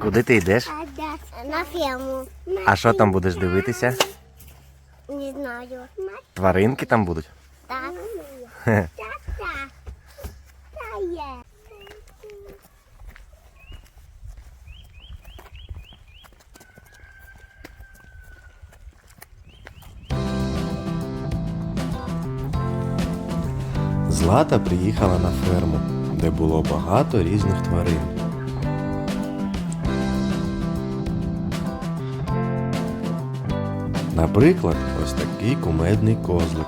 Куди ти йдеш? На ферму. А що там будеш дивитися? Не знаю. Тваринки там будуть? Так. Хе. Є. Злата приїхала на ферму, де було багато різних тварин. Наприклад, ось такий кумедний козлик.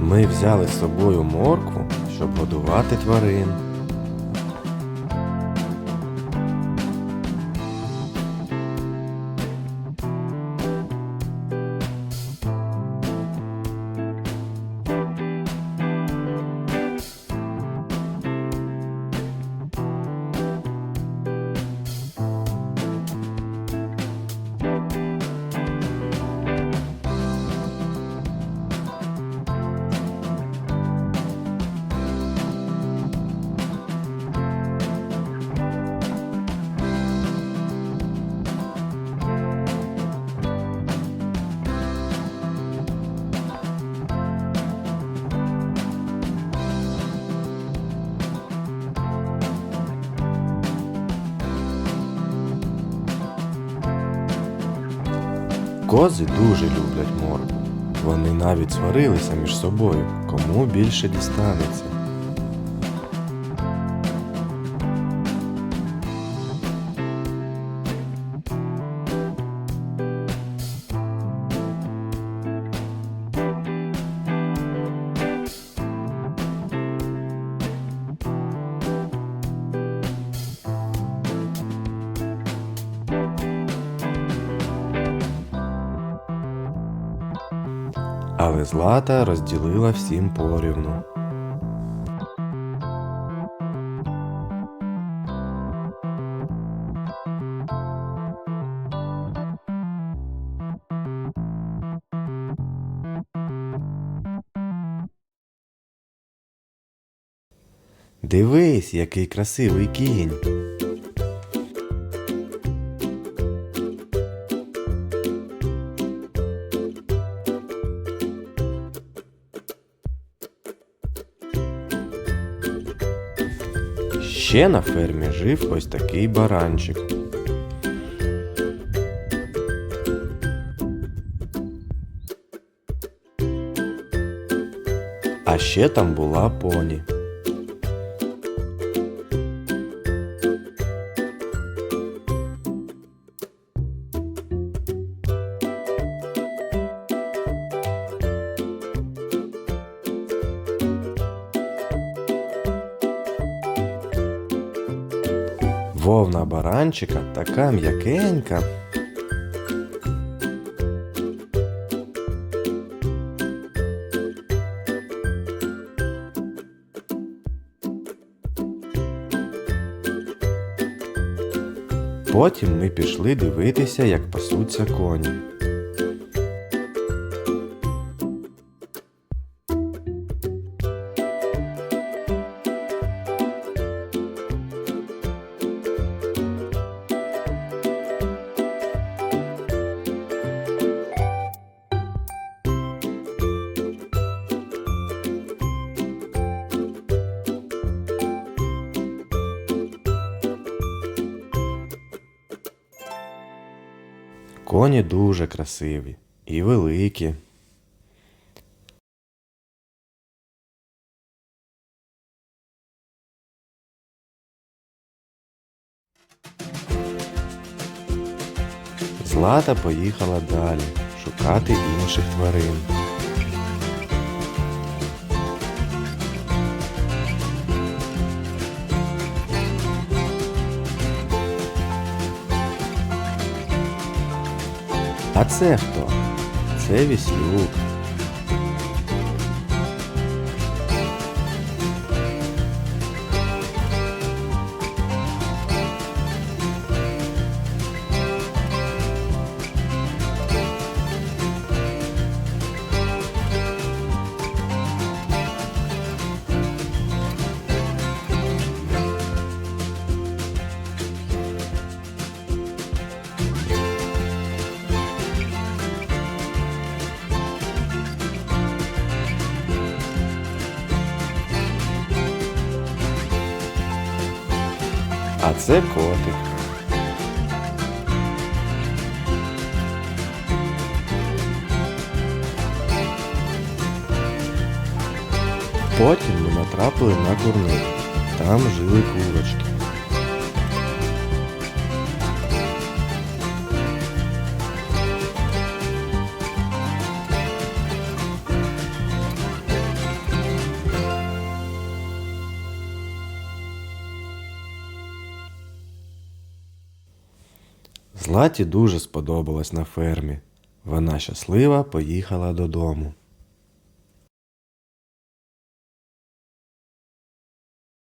Ми взяли з собою моркву, щоб годувати тварин. Кози дуже люблять морду. Вони навіть сварилися між собою, кому більше дістанеться. Але Злата розділила всім порівну. Дивись, який красивий кінь. Ще на фермі жив ось такий баранчик. А ще там була поні. Вовна баранчика така м'якенька. Потім ми пішли дивитися, як пасуться коні. Коні дуже красиві і великі. Злата поїхала далі шукати інших тварин. А це хто? Це віслюк. Це котик. Потім ми натрапили на курник. Там жили курочки. Златі дуже сподобалось на фермі. Вона щаслива поїхала додому.